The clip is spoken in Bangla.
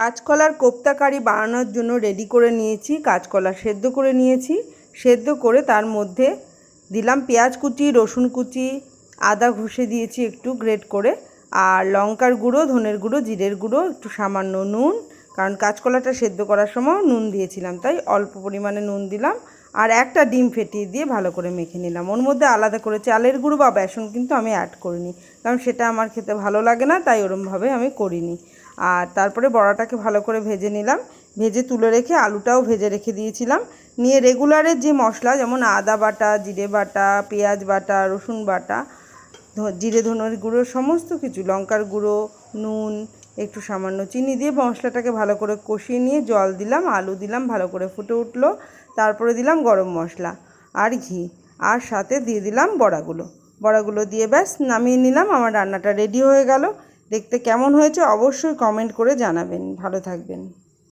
কাঁচকলার কোপ্তাকারি বানানোর জন্য রেডি করে নিয়েছি, কাঁচকলা সেদ্ধ করে নিয়েছি। সেদ্ধ করে তার মধ্যে দিলাম পেঁয়াজ কুচি, রসুন কুচি, আদা ঘষে দিয়েছি একটু গ্রেট করে। আর লঙ্কার গুঁড়ো, ধনের গুঁড়ো, জিরের গুঁড়ো, একটু সামান্য নুন, কারণ কাঁচকলাটা সেদ্ধ করার সময় নুন দিয়েছিলাম, তাই অল্প পরিমাণে নুন দিলাম। আর একটা ডিম ফেটিয়ে দিয়ে ভালো করে মেখে নিলাম। ওর মধ্যে আলাদা করে চালের গুঁড়ো বা বেসন কিন্তু আমি অ্যাড করিনি। কারণ সেটা আমার খেতে ভালো লাগে না, তাই ওরমভাবে আমি করিনি। আর তারপরে বড়াটাকে ভালো করে ভেজে নিলাম। ভেজে তুলে রেখে আলুটাও ভেজে রেখে দিয়েছিলাম। নিয়ে রেগুলারের যে মশলা, যেমন আদা বাটা, জিরে বাটা, পেঁয়াজ বাটা, রসুন বাটা জিরে ধনের গুঁড়ো, সমস্ত কিছু, লঙ্কার গুঁড়ো, নুন একটু সামান্য চিনি দিয়ে মশলাটাকে ভালো করে কষিয়ে নিয়ে জল দিলাম, আলু দিলাম, ভালো করে ফুটে উঠল। তারপরে দিলাম গরম মশলা আর ঘি আর সাথে দিয়ে দিলাম বড়াগুলো। বড়াগুলো দিয়ে ব্যাস নামিয়ে নিলাম, আমার রান্নাটা রেডি হয়ে গেল। দেখতে কেমন হয়েছে অবশ্যই কমেন্ট করে জানাবেন। ভালো থাকবেন।